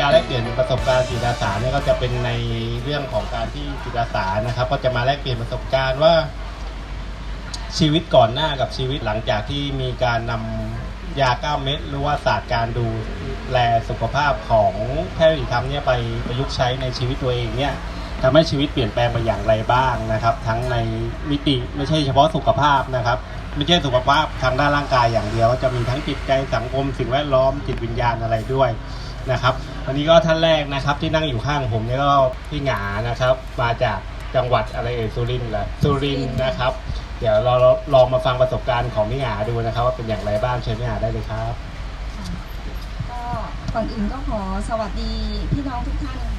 การแลกเปลี่ยนประสบการณ์จิตอาสาเนี่ยก็จะเป็นในเรื่องของการที่จิตอาสานะครับ ก็จะมาแลกเปลี่ยนประสบการณ์ว่า ชีวิตก่อนหน้ากับชีวิตหลังจากที่มีการนำยาเก้าเม็ดหรือว่าศาสตร์การดูแลสุขภาพของแพทย์ธรรมเนี่ยไปประยุกต์ใช้ในชีวิตตัวเองเนี่ยทำให้ชีวิตเปลี่ยนแปลงไปอย่างไรบ้างนะครับ ทั้งในมิติไม่ใช่เฉพาะสุขภาพนะครับไม่ใช่สุขภาพทางด้านร่างกายอย่างเดียว จะมีทั้งจิตใจสังคมสิ่งแวดล้อมจิตวิญญาณอะไรด้วย นะครับ วันนี้ก็ท่านแรกนะครับที่นั่งอยู่ข้างผมเนี่ยก็พี่หงานะครับ มาจากจังหวัดอะไรเอ่ยสุรินทร์เหรอสุรินทร์นะครับ เดี๋ยวเราลองมาฟังประสบการณ์ของพี่หงาดูนะครับ ว่าเป็นอย่างไรบ้างเชิญพี่หงาได้เลยครับก็ก่อนอื่นก็ขอสวัสดีพี่น้องทุกท่านค่ะ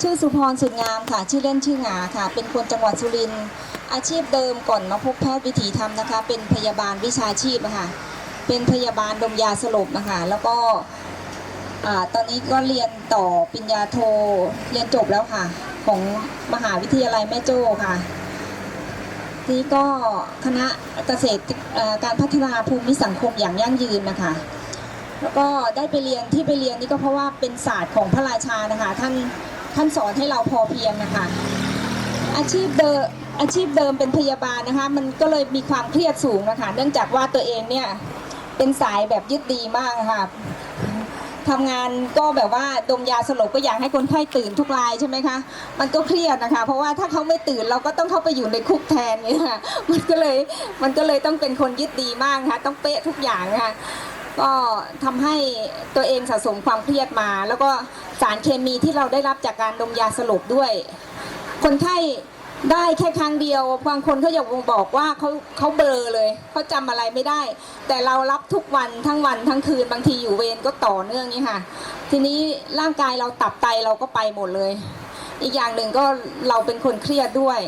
ชื่อสุพรสุดงามค่ะ ชื่อเล่นชื่อหงาค่ะ เป็นคนจังหวัดสุรินทร์อาชีพเดิมก่อนมาพบแพทย์วิถีธรรมนะคะ เป็นพยาบาลวิชาชีพอะค่ะเป็นพยาบาลดมยาสลบนะคะแล้วก็ อ่าตอนนี้ก็เรียนต่อปริญญาโทเรียนจบแล้วค่ะ ของมหาวิทยาลัยแม่โจ้ค่ะทีนี้ก็คณะเกษตรการพัฒนาภูมิสังคมอย่างยั่งยืนนะคะ แล้วก็ได้ไปเรียนที่ไปเรียนนี่ก็เพราะว่าเป็นศาสตร์ของพระราชานะคะ ท่านท่านสอนให้เราพอเพียงนะคะ อาชีพเดิมอาชีพเดิมเป็นพยาบาลนะคะ มันก็เลยมีความเครียดสูงนะคะ เนื่องจากว่าตัวเองเนี่ยเป็นสายแบบยึดดีมากค่ะ ทำงานก็แบบว่าดมยาสลบก็อยากให้คนไข้ตื่นทุกรายใช่ไหมคะ มันก็เครียดนะคะ เพราะว่าถ้าเขาไม่ตื่นเราก็ต้องเข้าไปอยู่ในคุกแทนเนี่ยค่ะมันก็เลยมันก็เลยต้องเป็นคนยึดดีมากค่ะต้องเป๊ะทุกอย่างค่ะก็ทำให้ตัวเองสะสมความเครียดมา แล้วก็สารเคมีที่เราได้รับจากการดมยาสลบด้วย คนไข้ ได้แค่ครั้งเดียวบางคนเขาอยากบอกว่าเขาเขาเบลอเลยเขาจำอะไรไม่ได้ แต่เรารับทุกวันทั้งวันทั้งคืนบางทีอยู่เวรก็ต่อเนื่องนี่ค่ะ ทีนี้ร่างกายเราตับไตเราก็ไปหมดเลย อีกอย่างหนึ่งก็เราเป็นคนเครียดด้วย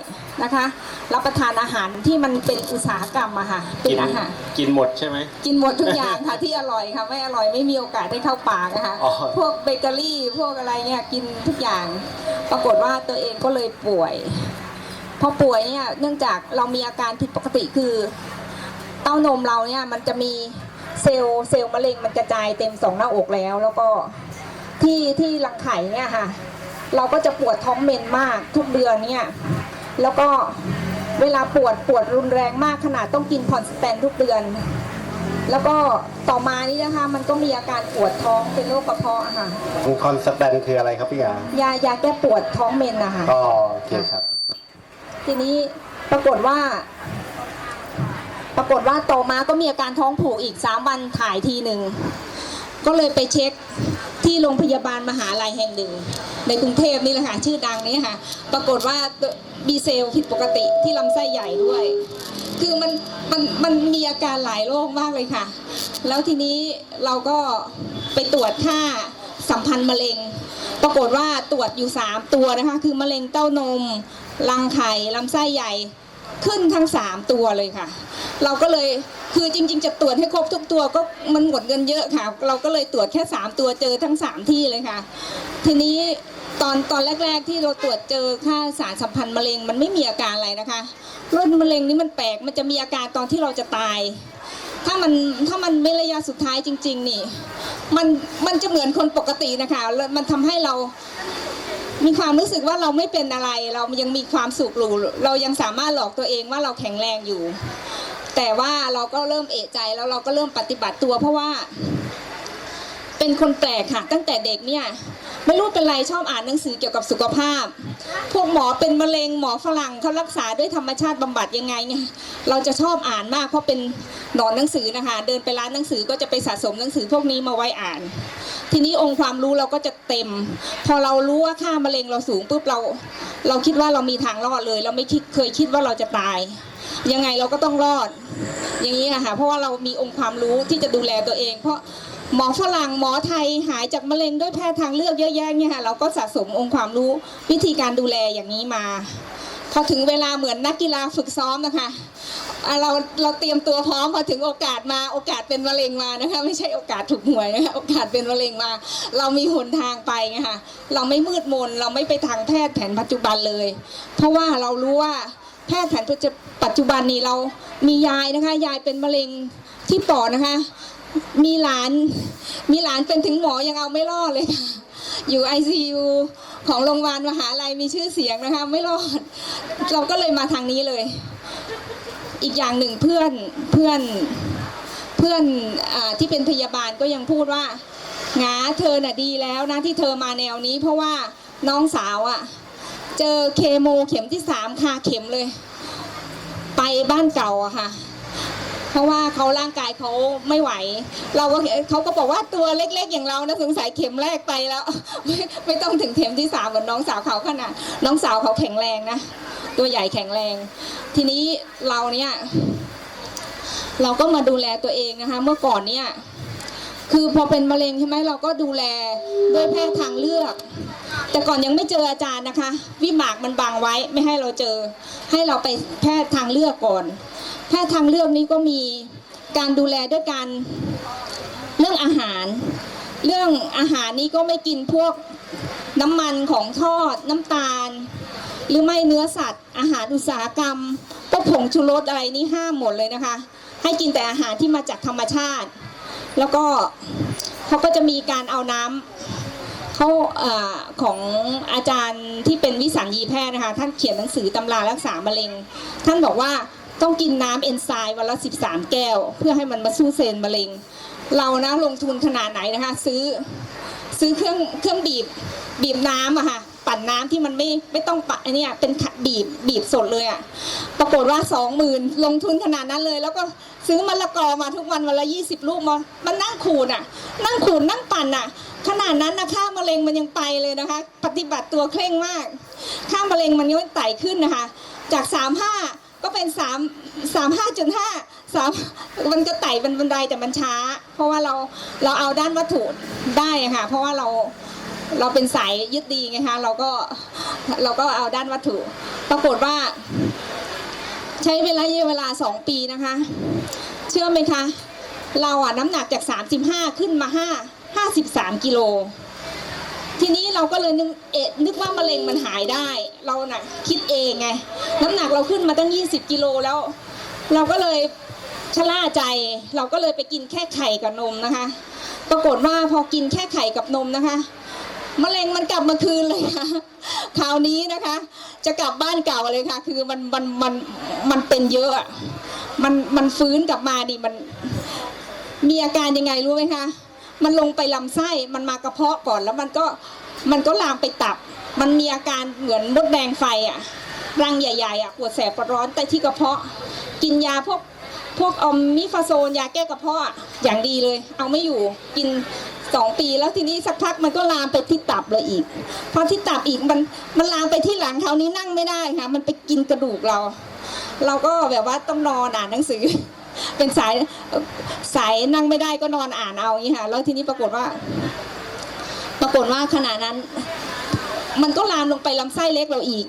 นะคะ รับประทานอาหารที่มันเป็นอุตสาหกรรมอะค่ะเป็นอาหารกินหมดใช่ไหมกินหมดทุกอย่างค่ะที่อร่อยค่ะไม่อร่อยไม่มีโอกาสได้เข้าปากนะคะอ๋อพวกเบเกอรี่พวกอะไรเนี่ยกินทุกอย่าง ปรากฏว่าตัวเองก็เลยป่วย พอป่วยเนี่ยเนื่องจากเรามีอาการผิดปกติคือ เต้านมเราเนี่ยมันจะมีเซลล์เซลล์มะเร็งมันกระจายเต็มสองหน้าอกแล้ว แล้วก็ที่ที่รังไข่เนี่ยค่ะ เราก็จะปวดท้องเมนมากทุกเดือนเนี่ยแล้วก็เวลาปวดปวดรุนแรงมากขนาดต้องกินพอนสแตนทุกเดือน แล้วก็ต่อมานี่นะคะมันก็มีอาการปวดท้องเป็นโรคกระเพาะอะค่ะคอนสแตนคืออะไรครับพี่หงายายาแก้ปวดท้องเมนนะคะก็โอเคครับ ทีนี้ปรากฏว่า ปรากฏว่าโตมาก็มีอาการท้องผูกอีกสามวันถ่ายทีหนึ่ง ก็เลยไปเช็คที่โรงพยาบาลมหาลัยแห่งหนึ่ง ในกรุงเทพนี่แหละค่ะชื่อดังนี้ค่ะ ปรากฏว่าบีเซลผิดปกติที่ลำไส้ใหญ่ด้วย คือมันมันมันมีอาการหลายโรคมากเลยค่ะ แล้วทีนี้เราก็ไปตรวจค่าสัมพันธ์มะเร็ง ปรากฏว่าตรวจอยู่ 3 ตัวนะคะ คือมะเร็งเต้านม รังไข่ลำไส้ใหญ่ขึ้นทั้ง3ตัวเลยค่ะ เราก็เลยคือจริง ๆ จะตรวจให้ครบทุกตัวก็มันหมดเงินเยอะค่ะ เราก็เลยตรวจแค่3ตัวเจอทั้ง3ที่เลยค่ะ ทีนี้ตอนตอนแรก ๆ ที่เราตรวจเจอค่าสารสัมพันธ์มะเร็งมันไม่มีอาการอะไรนะคะโรคมะเร็งนี่มันแปลกมันจะมีอาการตอนที่เราจะตาย ถ้ามันถ้ามันไม่ระยะสุดท้ายจริง ๆ นี่ มันมันจะเหมือนคนปกตินะคะมันทำให้เรา มีความรู้สึกว่าเราไม่เป็นอะไร เรายังมีความสุขหรูเรายังสามารถหลอกตัวเองว่าเราแข็งแรงอยู่ แต่ว่าเราก็เริ่มเอะใจแล้วเราก็เริ่มปฏิบัติตัว เพราะว่า เป็นคนแปลกค่ะ ตั้งแต่เด็กเนี่ยไม่รู้เป็นไรชอบอ่านหนังสือเกี่ยวกับสุขภาพ พวกหมอเป็นมะเร็งหมอฝรั่งเขารักษาด้วยธรรมชาติบำบัดยังไงเนี่ยเราจะชอบอ่านมากเพราะเป็นหนอนหนังสือนะคะ เดินไปร้านหนังสือก็จะไปสะสมหนังสือพวกนี้มาไว้อ่าน ทีนี้องค์ความรู้เราก็จะเต็ม พอเรารู้ว่าค่ามะเร็งเราสูงปุ๊บเรา เราคิดว่าเรามีทางรอดเลย เราไม่คิดเคยคิดว่าเราจะตาย ยังไงเราก็ต้องรอด อย่างนี้นะคะเพราะว่าเรามีองค์ความรู้ที่จะดูแลตัวเอง เพราะ หมอฝรั่งหมอไทยหายจากมะเร็งด้วยแพทย์ทางเลือกเยอะแยะเนี่ยค่ะเราก็สะสมองค์ความรู้วิธีการดูแลอย่างนี้มา พอถึงเวลาเหมือนนักกีฬาฝึกซ้อมนะคะเราเราเตรียมตัวพร้อมพอถึงโอกาสมาโอกาสเป็นมะเร็งมานะคะไม่ใช่โอกาสถูกหวยนะคะโอกาสเป็นมะเร็งมา เรามีหนทางไปไงคะเราไม่มืดมนเราไม่ไปทางแพทย์แผนปัจจุบันเลย เพราะว่าเรารู้ว่าแพทย์แผนปัจจุบันนี้เรามียายนะคะ ยายเป็นมะเร็งที่ปอดนะคะ มีหลาน มีหลานเป็นถึงหมอยังเอาไม่รอดเลยค่ะ อยู่ ICU ของโรงพยาบาลมหาลัยมีชื่อเสียงนะคะ ไม่รอด เราก็เลยมาทางนี้เลย อีกอย่างหนึ่งเพื่อนเพื่อนเพื่อนอที่เป็นพยาบาลก็ยังพูดว่างาเธอน่ะดีแล้วนะที่เธอมาแนวนี้ เพราะว่าน้องสาวอะ่ะ เจอเคโมเข็มที่สามคาเข็มเลย ไปบ้านเก่าอะค่ะ เพราะว่าเขาร่างกายเขาไม่ไหว เราก็เขาก็บอกว่าตัวเล็กๆอย่างเรานะสงสัยเข็มแรกไปแล้วไม่ไม่ต้องถึงเข็มที่สามเหมือนน้องสาวเขาขนาดน้องสาวเขาแข็งแรงนะตัวใหญ่แข็งแรง ทีนี้เราเนี่ย เราก็มาดูแลตัวเองนะคะ เมื่อก่อนเนี่ย คือพอเป็นมะเร็งใช่ไหมเราก็ดูแลด้วยแพทย์ทางเลือก แต่ก่อนยังไม่เจออาจารย์นะคะ วิบากมันบังไว้ไม่ให้เราเจอ ให้เราไปแพทย์ทางเลือกก่อน แพทย์ทางเลือกนี้ก็มีการดูแลด้วยการเรื่องอาหาร เรื่องอาหารนี้ก็ไม่กินพวกน้ำมันของทอดน้ำตาล หรือไม่เนื้อสัตว์ อาหารอุตสาหกรรมพวกผงชูรสอะไรนี่ห้ามหมดเลยนะคะ ให้กินแต่อาหารที่มาจากธรรมชาติ แล้วก็เขาก็จะมีการเอาน้ำเขาอของอาจารย์ที่เป็นวิสัญญีแพทย์นะคะ ท่านเขียนหนังสือตำรารักษามะเร็ง ท่านบอกว่าต้องกินน้ำเอนไซม์วันละ 13 แก้ว เพื่อให้มันมาสู้เซลล์มะเร็ง เรานะลงทุนขนาดไหนนะคะ ซื้อซื้อเครื่องเครื่องบีบบีบน้ำอะค่ะปั่นน้ำที่มันไม่ไม่ต้องปะอันเนี้ยเป็นขัดบีบบีบสดเลยอะปรากฏว่าสองหมื่นลงทุนขนาดนั้นเลย แล้วก็ ซื้อมะละกอมาทุกวันวันละยี่สิบลูกมามันนั่งขูดอะนั่งขูดนั่งปั่นอะขนาดนั้นนะค่ามะเร็งมันยังไปเลยนะคะ ปฏิบัติตัวเคร่งมาก ค่ามะเร็งมันยังไต่ขึ้นนะคะ จากสามห้าก็เป็นสามสามห้าจุดห้าสามมันก็ไต่เป็นบันไดแต่มันช้า เพราะว่าเราเราเอาด้านวัตถุได้ะค่ะ เพราะว่าเราเราเป็นสายยึดดีไงคะเราก็เราก็เอาด้านวัตถุ ปรากฏว่า ใช้เวลาเวลาสองปีนะคะ เชื่อไหมคะ เราอะน้ำหนักจาก 35 ขึ้นมา 5 53 กิโล ทีนี้เราก็เลยนึกเอะนึกว่ามะเร็งมันหายได้ เราน่ะคิดเองไง น้ำหนักเราขึ้นมาตั้ง 20 กิโลแล้ว เราก็เลยชะล่าใจ เราก็เลยไปกินแค่ไข่กับนมนะคะ ปรากฏว่าพอกินแค่ไข่กับนมนะคะ มะเร็งมันกลับมาคืนเลยค่ะคราวนี้นะคะ จะกลับบ้านเก่าเลยค่ะ คือมันมันมันมันเป็นเยอะอะมันมันฟื้นกลับมาดิมัน มีอาการยังไงรู้ไหมคะมันลงไปลำไส้มันมากระเพาะก่อนแล้วมันก็มันก็ลามไปตับ มันมีอาการเหมือนมดแดงไฟอะรังใหญ่ๆอะปวดแสบปวดร้อนแต่ที่กระเพาะ กินยาพวกพวกอมมิฟาโซนยาแก้กระเพาะอะอย่างดีเลย เอาไม่อยู่กิน สองปีแล้วทีนี้สักพักมันก็ลามไปที่ตับเลยอีกพอที่ตับอีกมันมันลามไปที่หลังคราวนี้นั่งไม่ได้ค่ะ มันไปกินกระดูกเรา เราก็แบบว่าต้องนอนอ่านหนังสือ เป็นสายสายนั่งไม่ได้ก็นอนอ่านเอาอย่างนี้ค่ะแล้วทีนี้ปรากฏว่า ปรากฏว่าขณะนั้น มันก็ลามลงไปลำไส้เล็กเราอีก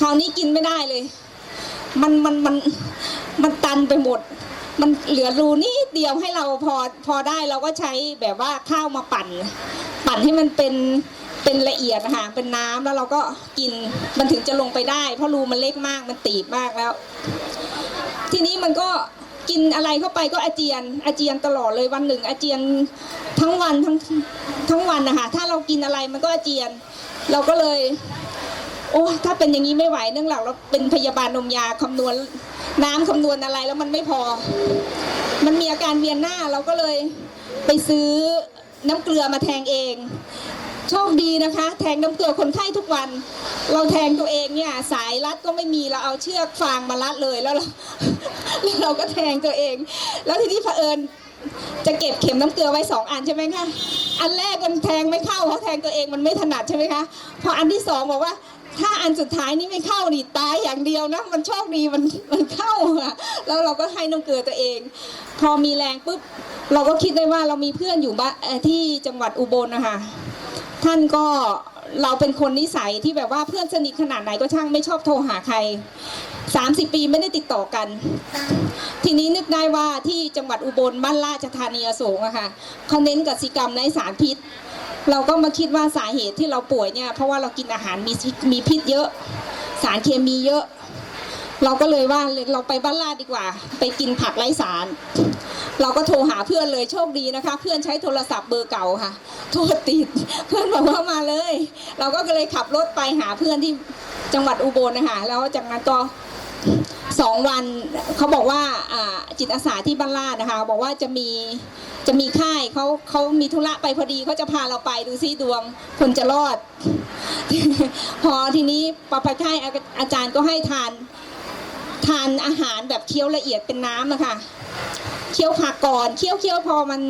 คราวนี้กินไม่ได้เลย มันมันมันมันตันไปหมด มันเหลือรูนิดเดียวให้เราพอพอได้เราก็ใช้แบบว่าข้าวมาปั่น ปั่นให้มันเป็นเป็นละเอียดนะคะเป็นน้ำแล้วเราก็กินมันถึงจะลงไปได้ เพราะรูมันเล็กมากมันตีบมากแล้ว ทีนี้มันก็กินอะไรเข้าไปก็อาเจียน อาเจียนตลอดเลยวันหนึ่ง อาเจียนทั้งวันทั้งทั้งวันนะคะถ้าเรากินอะไรมันก็อาเจียน เราก็เลย อ้ถ้าเป็นอย่างนี้ไม่ไหวเนื่องหลักเราเป็นพยาบาลนมยาคำนวณน้ำคำนวณอะไรแล้วมันไม่พอ มันมีอาการเวียนหน้าเราก็เลยไปซื้อน้ำเกลือมาแทงเอง โชคดีนะคะ แทงน้ำเกลือคนไข้ทุกวัน เราแทงตัวเองเนี่ย สายรัดก็ไม่มีเราเอาเชือกฟางมารัดเลยแล้วเราแล้วเราก็แทงตัวเอง แล้วทีนี้เผอิญจะเก็บเข็มน้ำเกลือไว้สองอันใช่ไหมคะ อันแรกมันแทงไม่เข้าเพราะแทงตัวเองมันไม่ถนัดใช่ไหมคะ พออันที่สองบอกว่า ถ้าอันสุดท้ายนี่ไม่เข้านี่ตายอย่างเดียวนะ มันโชคดีมันมันเข้าอะแล้วเราก็ให้น้ำเกลือตัวเอง พอมีแรงปุ๊บเราก็คิดได้ว่าเรามีเพื่อนอยู่บ้านเอ่อที่จังหวัดอุบลนะคะท่านก็เราเป็นคนนิสัยที่แบบว่าเพื่อนสนิทขนาดไหนก็ช่างไม่ชอบโทรหาใคร 30 ปีไม่ได้ติดต่อกัน ทีนี้นึกได้ว่าที่จังหวัดอุบลบ้านราชธานีอโศกอะค่ะเขาเน้นกสิกรรมในสารพิษ เราก็มาคิดว่าสาเหตุที่เราป่วยเนี่ยเพราะว่าเรากินอาหารมีมีพิษเยอะ สารเคมีเยอะ เราก็เลยว่าเราไปบ้านลาดดีกว่า ไปกินผักไร้สาร เราก็โทรหาเพื่อนเลยโชคดีนะคะ เพื่อนใช้โทรศัพท์เบอร์เก่าค่ะโทรติดเพื่อนบอกว่ามาเลย เราก็เลยขับรถไปหาเพื่อนที่จังหวัดอุบลนะคะแล้วจากนั้นก็ สองวันเขาบอกว่าจิตอาสาที่บ้านลาดนะคะ บอกว่าจะมีจะมีค่ายเขาเขามีธุระไปพอดีเขาจะพาเราไปดูซิดวงคนจะรอด พอทีนี้ปะพค่ายอาจารย์ก็ให้ทานทานอาหารแบบเคี้ยวละเอียดเป็นน้ำอะค่ะเคี้ยวผักก่อนเคี้ยวเคี้ยวพอมัน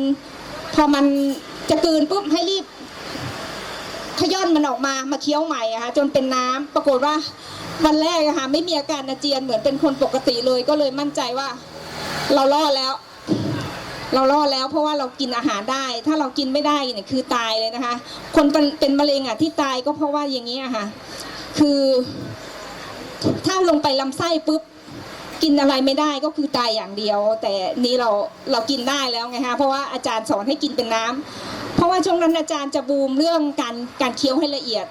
พอมันจะกืนปุ๊บให้รีบขย้อนมันออกมามาเคี้ยวใหม่อะค่ะจนเป็นน้ำปรากฏว่า วันแรกอะค่ะไม่มีอาการอาเจียนเหมือนเป็นคนปกติเลยก็เลยมั่นใจว่า เรารอดแล้ว เรารอดแล้วเพราะว่าเรากินอาหารได้ ถ้าเรากินไม่ได้เนี่ยคือตายเลยนะคะ คนเป็นมะเร็งอะที่ตายก็เพราะว่าอย่างนี้อะค่ะ คือ ถ้าลงไปลำไส้ปุ๊บกินอะไรไม่ได้ก็คือตายอย่างเดียว แต่นี้เราเรากินได้แล้วไงคะเพราะว่าอาจารย์สอนให้กินเป็นน้ำ เพราะว่าช่วงนั้นอาจารย์จะบูมเรื่องการการเคี้ยวให้ละเอียด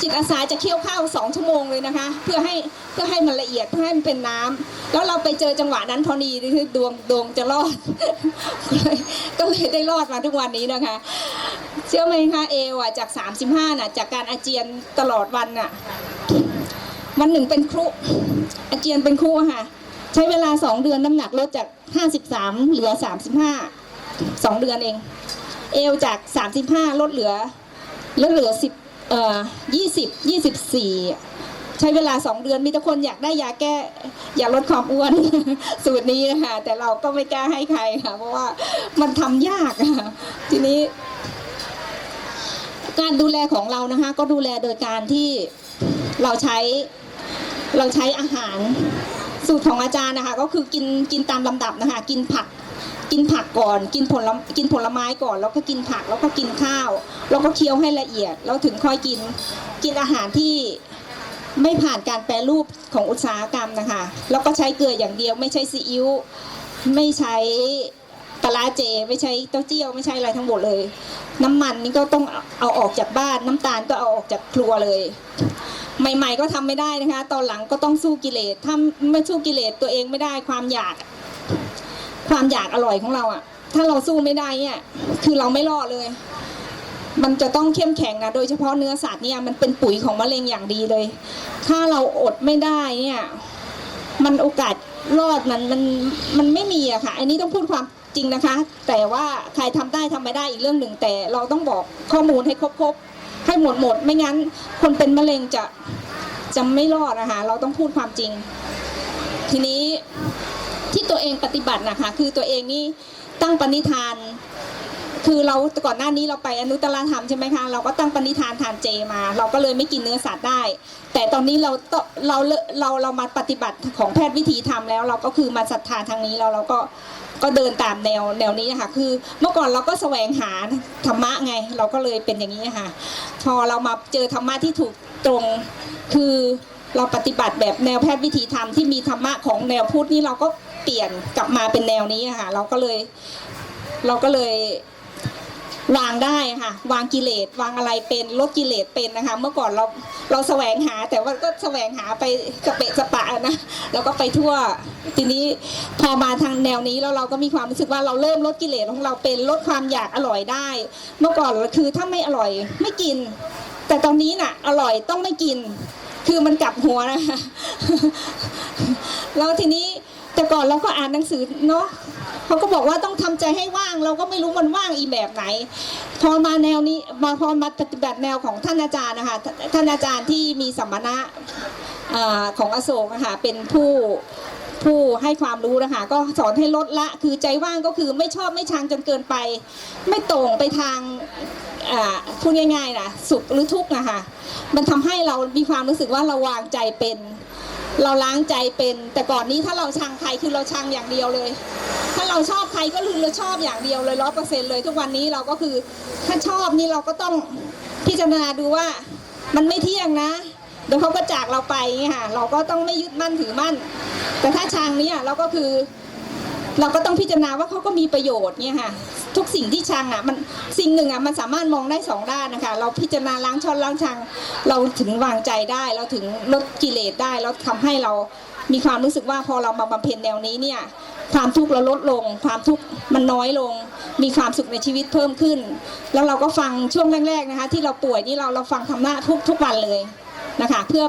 จิตอาสาจะเคี้ยวข้าวสองชั่วโมงเลยนะคะ เพื่อให้เพื่อให้มันละเอียดเพื่อให้มันเป็นน้ำแล้วเราไปเจอจังหวะนั้นพอดีคือดวงดวงจะรอดก็เลยก็เลยได้รอดมาทุกวันนี้นะคะ เชื่อไหมคะเอวอะจาก 35น่ะจากการอาเจียนตลอดวันน่ะวันหนึ่งเป็นครุอาเจียนเป็นครุค่ะ ใช้เวลาสองเดือนน้ำหนักลดจาก 53 เหลือ 35สองเดือนเอง เอวจาก 35 ลดเหลือลดเหลือ 10เอ่อ20 24 ใช้เวลา 2 เดือนมีแต่คนอยากได้ยาแก้อยากลดความอ้วน สูตรนี้นะคะแต่เราก็ไม่กล้าให้ใครค่ะ เพราะว่ามันทำยากอะทีนี้ การดูแลของเรานะคะ ก็ดูแลโดยการที่เราใช้เราใช้อาหารสูตรของอาจารย์นะคะ ก็คือกินกินตามลำดับนะคะ กินผัก กินผักก่อน กินผลกินผลไม้ก่อน แล้วก็กินผักแล้วก็กินข้าว แล้วก็เคี้ยวให้ละเอียด แล้วถึงค่อยกินกินอาหารที่ไม่ผ่านการแปรรูปของอุตสาหกรรมนะคะแล้วก็ใช้เกลืออย่างเดียว ไม่ใช่ซีอิ๊วไม่ใช้ปลาเจ ไม่ใช้เต้าเจี้ยวไม่ใช่อะไรทั้งหมดเลย น้ำมันนี่ก็ต้องเอาออกจากบ้าน น้ำตาลก็เอาออกจากครัวเลย ใหม่ ๆ ก็ทำไม่ได้นะคะ ตอนหลังก็ต้องสู้กิเลสถ้าไม่สู้กิเลสตัวเองไม่ได้ความอยาก ความอยากอร่อยของเราอะถ้าเราสู้ไม่ได้เนี่ย คือเราไม่รอดเลย มันจะต้องเข้มแข็งนะ โดยเฉพาะเนื้อสัตว์เนี่ยมันเป็นปุ๋ยของมะเร็งอย่างดีเลย ถ้าเราอดไม่ได้เนี่ย มันโอกาสรอดมันมันมันไม่มีอะค่ะ อันนี้ต้องพูดความจริงนะคะ แต่ว่าใครทำได้ทำไม่ได้อีกเรื่องหนึ่ง แต่เราต้องบอกข้อมูลให้ครบๆให้หมดหมด ไม่งั้น คนเป็นมะเร็งจะจะไม่รอดนะคะ เราต้องพูดความจริง ทีนี้ ตัวเองปฏิบัตินะคะคือตัวเองนี่ตั้งปณิธาน คือเราก่อนหน้านี้เราไปอนุตตรธรรมใช่ไหมคะเราก็ตั้งปณิธานทานเจมา เราก็เลยไม่กินเนื้อสัตว์ได้ แต่ตอนนี้เราเราเราเรามาปฏิบัติของแพทย์วิถีธรรมแล้ว เราก็คือมาศรัทธาทางนี้เราเราก็ก็เดินตามแนวแนวนี้นะคะคือเมื่อก่อนเราก็แสวงหาธรรมะไง เราก็เลยเป็นอย่างนี้ค่ะพอเรามาเจอธรรมะที่ถูกตรงคือเราปฏิบัติแบบแนวแพทย์วิถีธรรมที่มีธรรมะของแนวพุทธนี่เราก็ เปลี่ยนกลับมาเป็นแนวนี้ค่ะ เราก็เลย เราก็เลยวางได้ค่ะ วางกิเลสวางอะไรเป็นลดกิเลสเป็นนะคะ เมื่อก่อนเราเราแสวงหา แต่ว่าก็แสวงหาไปกระเปะสปะนะแล้วก็ไปทั่ว ทีนี้พอมาทางแนวนี้แล้วเราก็มีความรู้สึกว่าเราเริ่มลดกิเลสของเราเป็นลดความอยากอร่อยได้ เมื่อก่อนคือถ้าไม่อร่อยไม่กิน แต่ตอนนี้น่ะ อร่อยต้องไม่กิน คือมันกลับหัวนะคะแล้วทีนี้ แต่ก่อนเราก็อ่านหนังสือเนาะเขาก็บอกว่าต้องทำใจให้ว่าง เราก็ไม่รู้มันว่างอีแบบไหน พอมาแนวนี้มาพอมาปฏิบัติแนวของท่านอาจารย์นะคะท่านอาจารย์ที่มีสัมมณะอ่าของอโศกนะคะเป็นผู้ผู้ให้ความรู้นะคะก็สอนให้ลดละคือใจว่างก็คือไม่ชอบไม่ชังจนเกินไป ไม่ตรงไปทางอ่าพูดง่ายๆนะสุขหรือทุกข์นะคะมันทำให้เรามีความรู้สึกว่าเราวางใจเป็น เราล้างใจเป็น แต่ก่อนนี้ถ้าเราชังใครคือเราชังอย่างเดียวเลย ถ้าเราชอบใครก็คือเราชอบอย่างเดียวเลยร้อยเปอร์เซ็นเลย ทุกวันนี้เราก็คือถ้าชอบนี่เราก็ต้องพิจารณาดูว่ามันไม่เที่ยงนะเดี๋ยวเขาก็จากเราไปอย่างค่ะเราก็ต้องไม่ยึดมั่นถือมั่น แต่ถ้าชังเนี่ยเราก็คือ เราก็ต้องพิจารณาว่าเขาก็มีประโยชน์เนี่ยค่ะทุกสิ่งที่ชังอะมันสิ่งหนึ่งอะมันสามารถมองได้สองด้านนะคะเราพิจารณาล้างช้อนล้างชัง เราถึงวางใจได้ เราถึงลดกิเลสได้แล้วทำให้เรามีความรู้สึกว่าพอเรามาบำเพ็ญแนวนี้เนี่ยความทุกข์เราลดลง ความทุกข์มันน้อยลง มีความสุขในชีวิตเพิ่มขึ้น แล้วเราก็ฟังช่วงแรกๆนะคะที่เราป่วยนี่เราเราฟังธรรมะทุกทุกวันเลยนะคะ เพื่อ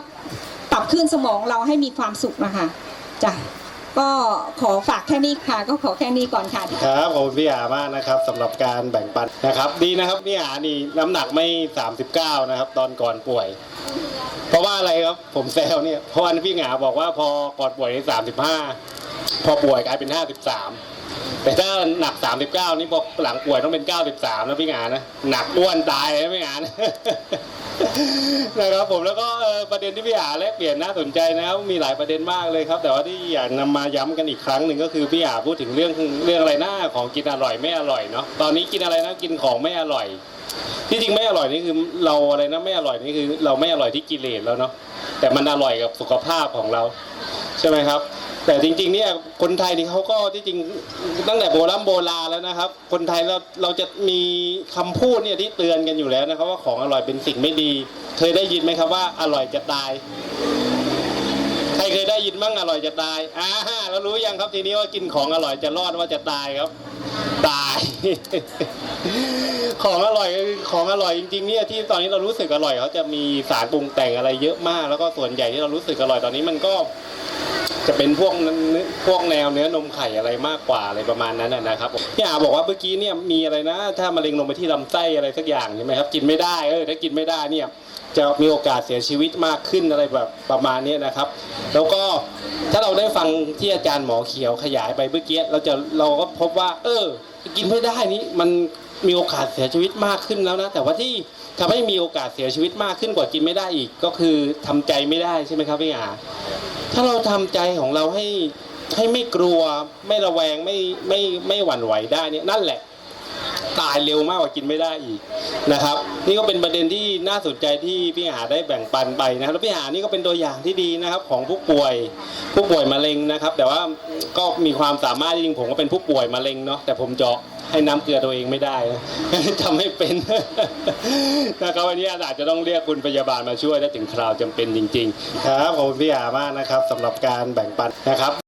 ปรับขึ้นสมองเราให้มีความสุขนะคะจ้ะ ก็ขอฝากแค่นี้ค่ะ ก็ขอแค่นี้ก่อนค่ะ ครับขอบคุณพี่อามากนะครับสำหรับการแบ่งปันนะครับ ดีนะครับพี่อานี่น้ำหนักไม่ 39 นะครับ ตอนก่อนป่วย เพราะว่าอะไรครับผมแซวเนี่ยเพราะว่าพี่หงาบอกว่าพอก่อนป่วยนี่35 พอป่วยกลายเป็น 53 แต่ถ้าหนัก 39 นี่พอหลังป่วยต้องเป็น 93 นะพี่หงานะ หนักอ้วนตายนะพี่หงานะนะครับผมแล้วก็ประเด็นที่พี่หาแลกเปลี่ยนน่าสนใจนะครับมีหลายประเด็นมากเลยครับ แต่ว่าที่อยากนำมาย้ำกันอีกครั้งหนึ่งก็คือพี่หาพูดถึงเรื่องเรื่องอะไรหน้าของกินอร่อยไม่อร่อยเนาะตอนนี้กินอะไรนะกินของไม่อร่อยที่จริงไม่อร่อยนี่คือเราอะไรนะไม่อร่อยนี่คือ เราไม่อร่อยที่กิเลสแล้วเนาะแต่มันอร่อยกับสุขภาพของเรา ใช่ไหมครับ แต่จริงๆเนี่ยคนไทยนี่เขาก็ที่จริงตั้งแต่โบราณโบราณแล้วนะครับ คนไทยเราเราจะมีคำพูดเนี่ยที่เตือนกันอยู่แล้วนะครับว่าของอร่อยเป็นสิ่งไม่ดี เคยได้ยินไหมครับว่าอร่อยจะตาย ใครเคยได้ยินบ้างอร่อยจะตายอ่าเรารู้ยังครับทีนี้ว่ากินของอร่อยจะรอดว่าจะตายครับ ตาย ของอร่อยของอร่อยจริงๆเนี่ยที่ตอนนี้เรารู้สึกอร่อยเขาจะมีสารปรุงแต่งอะไรเยอะมาก แล้วก็ส่วนใหญ่ที่เรารู้สึกอร่อยตอนนี้มันก็ จะเป็นพวกนื้อพวกแนวเนื้อนมไข่อะไรมากกว่าอะไรประมาณนั้นนะครับผมพี่อาบอกว่าเมื่อกี้เนี่ยมีอะไรนะ ถ้ามะเร็งลงไปที่ลำไส้อะไรสักอย่างใช่ไหมครับกินไม่ได้เออถ้ากินไม่ได้เนี่ยจะมีโอกาสเสียชีวิตมากขึ้นอะไรแบบประมาณนี้นะครับ แล้วก็ถ้าเราได้ฟังที่อาจารย์หมอเขียวขยายไปเมื่อกี้เราจะเราก็พบว่า เออ กินไม่ได้นี่มันมีโอกาสเสียชีวิตมากขึ้นแล้วนะ แต่ว่าที่ทำให้มีโอกาสเสียชีวิตมากขึ้นกว่ากินไม่ได้อีก ก็คือทำใจไม่ได้ใช่ไหมครับพี่อา ถ้าเราทำใจของเราให้ให้ไม่กลัวไม่ระแวงไม่ไม่ไม่หวั่นไหวได้เนี่ยนั่นแหละตายเร็วมากกว่ากินไม่ได้อีกนะครับ นี่ก็เป็นประเด็นที่น่าสนใจที่พี่หาได้แบ่งปันไปนะครับแล้วพี่หานี่ก็เป็นตัวอย่างที่ดีนะครับ ของผู้ป่วยผู้ป่วยมะเร็งนะครับ แต่ว่าก็มีความสามารถจริงผมก็เป็นผู้ป่วยมะเร็งเนาะแต่ผมเจาะ ให้น้ำเกลือตัวเองไม่ได้นะทำให้เป็นนะครับวันนี้อาจจะต้องเรียกคุณพยาบาลมาช่วยถ้าถึงคราวจำเป็นจริงๆ ครับขอบคุณพี่อามากนะครับสำหรับการแบ่งปันนะครับ